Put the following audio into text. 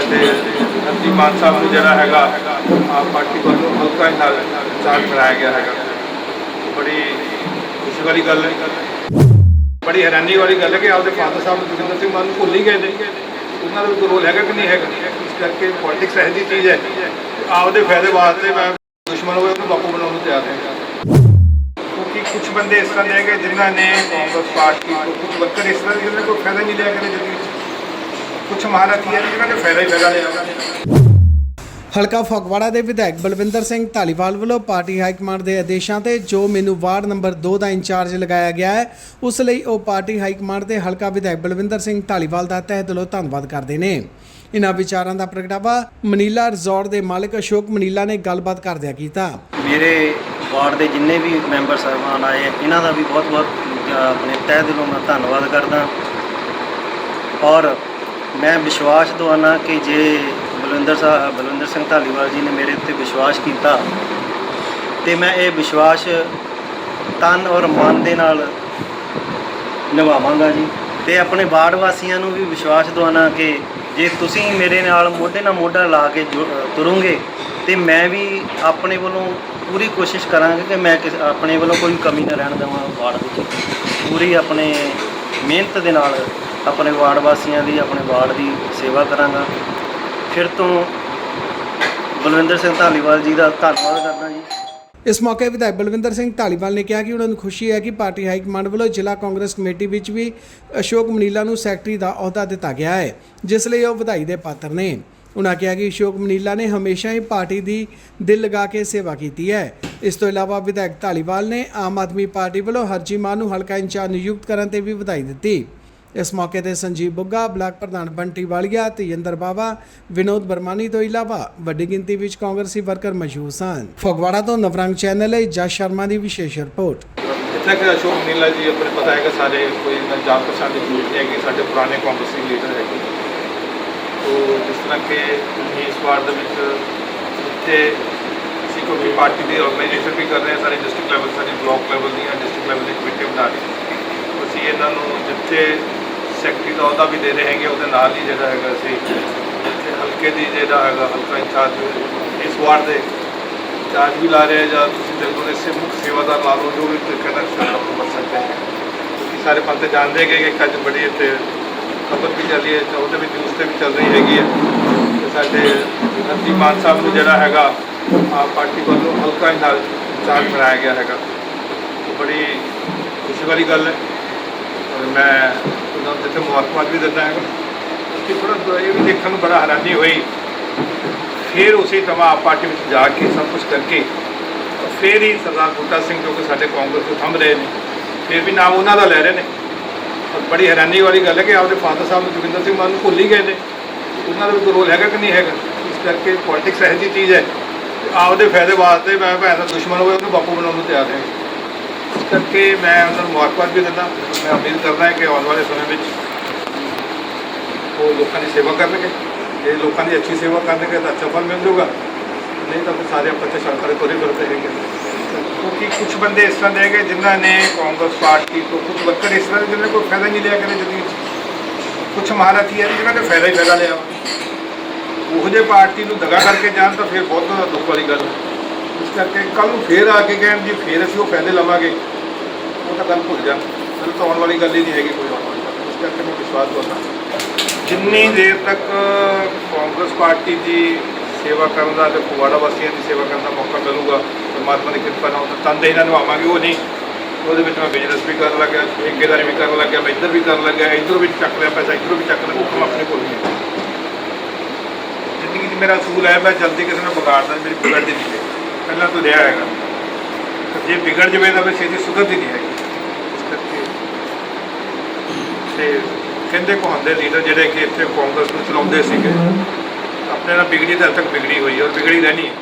ਸਾਡੇ ਹਰਜੀ ਮਾਨ ਸਾਹਿਬ ਨੂੰ ਜਿਹੜਾ ਹੈਗਾ, ਆਪ ਪਾਰਟੀ ਵੱਲੋਂ ਹਲਕਾ ਨਾਲ ਚਾਰਜ ਬਣਾਇਆ ਗਿਆ ਹੈਗਾ। ਬੜੀ ਖੁਸ਼ੀ ਵਾਲੀ ਗੱਲ ਹੈ। ਬੜੀ ਹੈਰਾਨੀ ਵਾਲੀ ਗੱਲ ਹੈ ਕਿ ਆਪਦੇ ਫਾਦਰ ਸਾਹਿਬ ਨੂੰ ਜੋਗਿੰਦਰ ਸਿੰਘ ਮਾਨ ਨੂੰ ਭੁੱਲ ਹੀ ਗਏ ਨੇ। ਉਹਨਾਂ ਦਾ ਵੀ ਕੋਈ ਰੋਲ ਹੈਗਾ ਕਿ ਨਹੀਂ ਹੈਗਾ? ਇਸ ਕਰਕੇ ਪੋਲਿਟਿਕਸ ਇਹੋ ਜਿਹੀ ਚੀਜ਼ ਹੈ। ਆਪਦੇ ਫਾਇਦੇ ਵਾਸਤੇ ਮੈਂ ਦੁਸ਼ਮਣ ਹੋਵੇ ਉਹਨੂੰ ਬਾਪੂ ਬਣਾਉਣ ਨੂੰ ਤਿਆਰ ਹਾਂ। ਕਿਉਂਕਿ ਕੁਝ ਬੰਦੇ ਇਸ ਤਰ੍ਹਾਂ ਦੇ ਹੈਗੇ ਜਿਨ੍ਹਾਂ ਨੇ ਕਾਂਗਰਸ ਪਾਰਟੀ ਤੋਂ ਕੁਝ ਵਰਕਰ ਇਸ ਤਰ੍ਹਾਂ ਦੇ ਕੋਈ ਫਾਇਦਾ ਨਹੀਂ ਲਿਆ ਕਰੇ ਜ਼ਿੰਦਗੀ ਕੁਝ ਮਹਾਰਥੀ ਹੈ ਜਿਨ੍ਹਾਂ ਨੇ ਫਾਇਦਾ ਹੀ ਫਾਇਦਾ ਲਿਆ ਹਲਕਾ ਫਗਵਾੜਾ ਦੇ ਵਿਧਾਇਕ ਬਲਵਿੰਦਰ ਸਿੰਘ ਢਾਲੀਵਾਲ ਵੱਲੋਂ ਪਾਰਟੀ ਹਾਈਕਮਾਂਡ ਦੇ ਆਦੇਸ਼ਾਂ ਤੇ ਜੋ ਮੈਨੂੰ ਵਾਰਡ ਨੰਬਰ 2 ਦਾ ਇੰਚਾਰਜ ਲਗਾਇਆ ਗਿਆ ਹੈ ਉਸ ਲਈ ਉਹ ਪਾਰਟੀ ਹਾਈਕਮਾਂਡ ਦੇ ਹਲਕਾ ਵਿਧਾਇਕ ਬਲਵਿੰਦਰ ਸਿੰਘ ਢਾਲੀਵਾਲ ਦਾ ਤਹਿ ਦਿਲੋਂ ਧੰਨਵਾਦ ਕਰਦੇ ਨੇ। ਇਨ੍ਹਾਂ ਵਿਚਾਰਾਂ ਦਾ ਪ੍ਰਗਟਾਵਾ ਮਨੀਲਾ ਰਿਜ਼ੋਰਟ ਦੇ ਮਾਲਕ ਅਸ਼ੋਕ ਮਨੀਲਾ ਨੇ ਗੱਲਬਾਤ ਕਰਦਿਆਂ ਕੀਤਾ। ਮੇਰੇ ਵਾਰਡ ਦੇ ਜਿੰਨੇ ਵੀ ਮੈਂਬਰ ਸਾਹਿਬਾਨ ਆਏ ਇਹਨਾਂ ਦਾ ਵੀ ਬਹੁਤ-ਬਹੁਤ ਆਪਣੇ ਤਹਿ ਦਿਲੋਂ ਮੈਂ ਧੰਨਵਾਦ ਕਰਦਾ। ਔਰ ਮੈਂ ਵਿਸ਼ਵਾਸ ਦਵਾਨਾ ਕਿ ਜੇ ਬਲਵਿੰਦਰ ਸਾਹਿਬ ਬਲਵਿੰਦਰ ਸਿੰਘ ਢਾਲੀਵਾਲ ਜੀ ਨੇ ਮੇਰੇ ਉੱਤੇ ਵਿਸ਼ਵਾਸ ਕੀਤਾ ਤੇ ਮੈਂ ਇਹ ਵਿਸ਼ਵਾਸ ਤਨ ਔਰ ਮਨ ਦੇ ਨਾਲ ਨਿਭਾਵਾਂਗਾ ਜੀ। ਤੇ ਆਪਣੇ ਵਾਰਡ ਵਾਸੀਆਂ ਨੂੰ ਵੀ ਵਿਸ਼ਵਾਸ ਦਵਾਨਾ ਕਿ ਜੇ ਤੁਸੀਂ ਮੇਰੇ ਨਾਲ ਮੋਢੇ ਨਾਲ ਮੋਢਾ ਲਾ ਕੇ ਜੁ- ਅ, ਤੁਰੋਗੇ ਤੇ ਮੈਂ ਵੀ ਆਪਣੇ ਵੱਲੋਂ ਪੂਰੀ ਕੋਸ਼ਿਸ਼ ਕਰਾਂਗਾ ਕਿ ਮੈਂ ਕਿਸ ਆਪਣੇ ਵੱਲੋਂ ਕੋਈ ਕਮੀ ਨਾ ਰਹਿਣ ਦੇਵਾਂ ਵਾਰਡ ਵਿੱਚ। ਪੂਰੀ ਆਪਣੇ ਮਿਹਨਤ ਦੇ ਨਾਲ ਆਪਣੇ ਵਾਰਡ ਵਾਸੀਆਂ ਦੀ, ਆਪਣੇ ਵਾਰਡ ਦੀ ਸੇਵਾ ਕਰਾਂਗਾ। ਫਿਰ ਤੋਂ ਬਲਵਿੰਦਰ ਸਿੰਘ ਧਾਲੀਵਾਲ ਜੀ ਦਾ ਧੰਨਵਾਦ ਕਰਦਾ ਜੀ। ਇਸ ਮੌਕੇ ਵਿਧਾਇਕ ਬਲਵਿੰਦਰ ਸਿੰਘ ਢਾਲੀਵਾਲ ਨੇ ਕਿਹਾ ਕਿ ਉਹਨਾਂ ਨੂੰ ਖੁਸ਼ੀ ਹੈ ਕਿ ਪਾਰਟੀ ਹਾਈ ਕਮਾਂਡ ਵੱਲੋਂ ਜ਼ਿਲ੍ਹਾ ਕਾਂਗਰਸ ਕਮੇਟੀ ਵਿੱਚ ਵੀ ਅਸ਼ੋਕ ਮਨੀਲਾ ਨੂੰ ਸੈਕਟਰੀ ਦਾ ਅਹੁਦਾ ਦਿੱਤਾ ਗਿਆ ਹੈ, ਜਿਸ ਲਈ ਉਹ ਵਧਾਈ ਦੇ ਪਾਤਰ ਨੇ। ਉਹਨਾਂ ਕਿਹਾ ਕਿ ਅਸ਼ੋਕ ਮਨੀਲਾ ਨੇ ਹਮੇਸ਼ਾ ਹੀ ਪਾਰਟੀ ਦੀ ਦਿਲ ਲਗਾ ਕੇ ਸੇਵਾ ਕੀਤੀ ਹੈ। ਇਸ ਤੋਂ ਇਲਾਵਾ ਵਿਧਾਇਕ ਢਾਲੀਵਾਲ ਨੇ ਆਮ ਆਦਮੀ ਪਾਰਟੀ ਵੱਲੋਂ ਹਰਜੀ ਮਾਨ ਨੂੰ ਹਲਕਾ ਇੰਚਾਰਜ ਨਿਯੁਕਤ ਕਰਨ ਤੇ ਵੀ ਵਧਾਈ ਦਿੱਤੀ। ਇਸ ਮੌਕੇ ਤੇ ਸੰਜੀਵ ਬੁੱਗਾ, ਬਲਾਕ ਪ੍ਰਧਾਨ ਬੰਟੀ ਵਾਲੀਆ ਤੇਜਿੰਦਰ ਬਾਵਾ, ਵਿਨੋਦ ਬਰਮਾਨੀ ਤੋਂ ਇਲਾਵਾ ਵੱਡੀ ਗਿਣਤੀ ਵਿੱਚ ਕਾਂਗਰਸੀ ਵਰਕਰ ਮੌਜੂਦ ਸਨ। ਫਗਵਾੜਾ ਤੋਂ ਨਵਰੰਗ ਚੈਨਲ ਲਈ ਜਸ ਸ਼ਰਮਾ ਦੀ ਵਿਸ਼ੇਸ਼ ਰਿਪੋਰਟ। ਜਿੱਥੇ ਕਿ ਅਸ਼ੋਕ ਨੀਲਾ ਜੀ ਆਪਣੇ ਪਤਾ ਹੈਗਾ ਸਾਰੇ ਕੋਈ ਜਾਣ ਪਛਾਣ ਦੀ ਜ਼ਰੂਰਤ ਨਹੀਂ ਹੈਗੀ, ਸਾਡੇ ਪੁਰਾਣੇ ਕਾਂਗਰਸੀ ਲੀਡਰ ਹੈਗੇ। ਤੋ ਜਿਸ ਤਰ੍ਹਾਂ ਕਿ ਅਸੀਂ ਇਸ ਵਾਰ ਦੇ ਵਿੱਚ ਜਿੱਥੇ ਅਸੀਂ ਕੋਈ ਪਾਰਟੀ ਦੀ ਆਰਗੇਨਾਈਜੇਸ਼ਨ ਵੀ ਕਰ ਰਹੇ ਹਾਂ, ਸਾਰੇ ਡਿਸਟ੍ਰਿਕਟ ਲੈਵਲ ਸਾਡੀ ਬਲਾਕ ਲੈਵਲ ਦੀਆਂ ਡਿਸਟ੍ਰਿਕਟ ਲੈਵਲ ਦੀ ਕਮੇਟੀ ਬਣਾ ਰਹੀ ਅਸੀਂ ਇਹਨਾਂ ਨੂੰ ਜਿੱਥੇ ਸੈਕਟਰੀ ਦਾ ਅਹੁਦਾ ਵੀ ਦੇ ਰਹੇ ਹੈਗੇ, ਉਹਦੇ ਨਾਲ ਹੀ ਜਿਹੜਾ ਹੈਗਾ ਅਸੀਂ ਜਿੱਥੇ ਹਲਕੇ ਦੀ ਜਿਹੜਾ ਹੈਗਾ ਹਲਕਾ ਇੰਚਾਰਜ ਇਸ ਵਾਰ ਦੇ ਚਾਰਜ ਵੀ ਲਾ ਰਹੇ ਜਾਂ ਤੁਸੀਂ ਦੇਖੋ ਦੇ ਸੇ ਮੁੱਖ ਸੇਵਾਦਾਰ ਲਾ ਲਓ, ਜੋ ਵੀ ਤਰੀਕੇ ਨਾਲ ਸ਼ਾਮਲ ਸਕਦੇ ਹੈ। ਕਿਉਂਕਿ ਸਾਰੇ ਪੰਤੇ ਜਾਣਦੇ ਹੈਗੇ ਕਿ ਅੱਜ ਬੜੀ ਇੱਥੇ ਖਬਰ ਵੀ ਚੱਲੀ ਹੈ ਉਹਦੇ ਵੀ ਨਿਊਜ਼ ਤੇ ਵੀ ਚੱਲ ਰਹੀ ਹੈਗੀ ਹੈ। ਕਿ ਸਾਡੇ ਹਰਜੀ ਮਾਨ ਸਾਹਿਬ ਨੂੰ ਜਿਹੜਾ ਹੈਗਾ, ਆਪ ਪਾਰਟੀ ਵੱਲੋਂ ਹਲਕਾ ਨਾਲ ਚਾਰਜ ਬਣਾਇਆ ਗਿਆ ਹੈਗਾ। ਬੜੀ ਖੁਸ਼ੀ ਵਾਲੀ ਗੱਲ ਹੈ। ਮੈਂ ਉਹਨਾਂ ਨੂੰ ਜਿੱਥੇ ਮੁਬਾਰਕਬਾਦ ਵੀ ਦਿੰਦਾ ਹੈਗਾ। ਕਿ ਥੋੜਾ ਇਹ ਵੀ ਦੇਖਣ ਨੂੰ ਬੜਾ ਹੈਰਾਨੀ ਹੋਈ। ਫਿਰ ਉਸੇ ਤਰ੍ਹਾਂ ਆਪ ਪਾਰਟੀ ਵਿੱਚ ਜਾ ਕੇ ਸਭ ਕੁਝ ਕਰਕੇ ਫਿਰ ਹੀ ਸਰਦਾਰ ਬੂਟਾ ਸਿੰਘ ਜੋ ਕਿ ਸਾਡੇ ਕਾਂਗਰਸ ਤੋਂ ਥੰਮ ਰਹੇ ਨੇ, ਫਿਰ ਵੀ ਨਾਮ ਉਹਨਾਂ ਦਾ ਲੈ ਰਹੇ ਨੇ। ਔਰ ਬੜੀ ਹੈਰਾਨੀ ਵਾਲੀ ਗੱਲ ਹੈ ਕਿ ਆਪਦੇ ਫਾਦਰ ਸਾਹਿਬ ਨੂੰ ਜੋਗਿੰਦਰ ਸਿੰਘ ਮਾਨ ਨੂੰ ਭੁੱਲ ਹੀ ਗਏ ਨੇ। ਉਹਨਾਂ ਦਾ ਵੀ ਕੋਈ ਰੋਲ ਹੈਗਾ ਕਿ ਨਹੀਂ ਹੈਗਾ? ਇਸ ਕਰਕੇ ਪੋਲਿਟਿਕਸ ਇਹੋ ਜਿਹੀ ਚੀਜ਼ ਹੈ ਆਪਦੇ ਫਾਇਦੇ ਵਾਸਤੇ ਮੈਂ ਭੈਣ ਦਾ ਦੁਸ਼ਮਣ ਹੋਵੇ ਉਹਨੂੰ ਬਾਪੂ ਬਣਾਉਣ ਨੂੰ ਤਿਆਰ ਹਾਂ। ਕਰਕੇ ਮੈਂ ਉਹਨਾਂ ਨੂੰ ਮੁਬਾਰਕਬਾਦ ਵੀ ਦਿੰਦਾ। ਮੈਂ ਅਪੀਲ ਕਰਦਾ ਕਿ ਆਉਣ ਵਾਲੇ ਸਮੇਂ ਵਿੱਚ ਉਹ ਲੋਕਾਂ ਦੀ ਸੇਵਾ ਕਰਨਗੇ। ਜੇ ਲੋਕਾਂ ਦੀ ਅੱਛੀ ਸੇਵਾ ਕਰਨਗੇ ਤਾਂ ਅੱਛਾ ਫਲ ਮਿਲ ਜਾਊਗਾ। ਨਹੀਂ ਤਾਂ ਸਾਰੇ ਆਪਾਂ ਤੇ ਸਰਕਾਰੀ ਕੋਲੇ ਫਿਰਦੇ ਹੈਗੇ ਕਿਉਂਕਿ ਕੁਝ ਬੰਦੇ ਇਸ ਤਰ੍ਹਾਂ ਦੇ ਹੈਗੇ ਜਿਨ੍ਹਾਂ ਨੇ ਕਾਂਗਰਸ ਪਾਰਟੀ ਤੋਂ ਕੁਝ ਵਰਕਰ ਇਸ ਤਰ੍ਹਾਂ ਦੇ ਜਿਨ੍ਹਾਂ ਨੇ ਕੋਈ ਫਾਇਦਾ ਨਹੀਂ ਲਿਆ ਕਰੇ ਜ਼ਿੰਦਗੀ 'ਚ ਕੁਝ ਮਹਾਰਥੀ ਹੈ ਜਿਨ੍ਹਾਂ ਨੇ ਫਾਇਦਾ ਹੀ ਫਾਇਦਾ ਲਿਆ। ਉਹ ਜੇ ਪਾਰਟੀ ਨੂੰ ਦਗਾ ਕਰਕੇ ਜਾਣ ਤਾਂ ਫਿਰ ਬਹੁਤ ਜ਼ਿਆਦਾ ਦੁੱਖ ਵਾਲੀ ਗੱਲ ਹੈ। ਇਸ ਕਰਕੇ ਕੱਲ ਨੂੰ ਫੇਰ ਆ ਕੇ ਕਹਿਣ ਜੀ, ਫੇਰ ਅਸੀਂ ਉਹ ਫਾਇਦੇ ਲਵਾਂਗੇ। ਉਹ ਤਾਂ ਗੱਲ ਭੁੱਲ ਜਾਣ ਫਿਰ ਤਾਂ ਆਉਣ ਵਾਲੀ ਗੱਲ ਹੀ ਨਹੀਂ ਹੈਗੀ ਕੋਈ ਆਉਣ ਵਾਲੀ ਗੱਲ। ਇਸ ਕਰਕੇ ਮੈਂ ਵਿਸ਼ਵਾਸ ਕਰਦਾ ਜਿੰਨੀ ਦੇਰ ਤੱਕ ਕਾਂਗਰਸ ਪਾਰਟੀ ਦੀ ਸੇਵਾ ਕਰਨ ਦਾ ਤੇ ਫਗਵਾੜਾ ਵਾਸੀਆਂ ਦੀ ਸੇਵਾ ਕਰਨ ਦਾ ਮੌਕਾ ਮਿਲੂਗਾ ਪਰਮਾਤਮਾ ਦੀ ਕਿਰਪਾ ਨਾਲ ਉਹ ਤੰਦੇ ਇਹਨਾਂ ਨਿਭਾਵਾਂਗੇ ਉਹ ਨਹੀਂ। ਉਹਦੇ ਵਿੱਚ ਮੈਂ ਬਿਜ਼ਨਸ ਵੀ ਕਰਨ ਲੱਗਿਆ, ਠੇਕੇਦਾਰੀ ਵੀ ਕਰਨ ਲੱਗਿਆ, ਮੈਂ ਇੱਧਰ ਵੀ ਕਰਨ ਲੱਗਿਆ, ਇੱਧਰੋਂ ਵੀ ਚੱਕ ਲਿਆ ਪੈਸਾ, ਇੱਧਰੋਂ ਵੀ ਚੱਕ ਲਿਆ ਉਹ ਕੰਮ ਆਪਣੇ ਕੋਲ ਨਹੀਂ ਹੈ ਜ਼ਿੰਦਗੀ 'ਚ ਮੇਰਾ ਅਸੂਲ ਹੈ, ਮੈਂ ਜਲਦੀ ਕਿਸੇ ਨੂੰ ਵਿਗਾੜਦਾ ਮੇਰੀ ਵਿਗੜਦੀ ਨਹੀਂ ਹੈ। ਪਹਿਲਾਂ ਤੋਂ ਰਿਹਾ ਹੈਗਾ। ਤੇ ਜੇ ਵਿਗੜ ਜਵੇ ਤਾਂ ਫਿਰ ਛੇਤੀ ਸੁਧਰਦੀ ਨਹੀਂ ਹੈਗੀ ਇਸ ਕਰਕੇ ਤੇ ਕਹਿੰਦੇ ਕਹਾਉਂਦੇ ਲੀਡਰ ਜਿਹੜੇ ਕਿ ਇੱਥੇ ਕਾਂਗਰਸ ਨੂੰ ਚਲਾਉਂਦੇ ਸੀਗੇ। ਆਪਣੇ ਨਾਲ ਬਿਗੜੀ ਤਾਂ ਤੱਕ ਵਿਗੜੀ ਹੋਈ ਔਰ ਵਿਗੜੀ ਰਹਿਣੀ ਹੈ।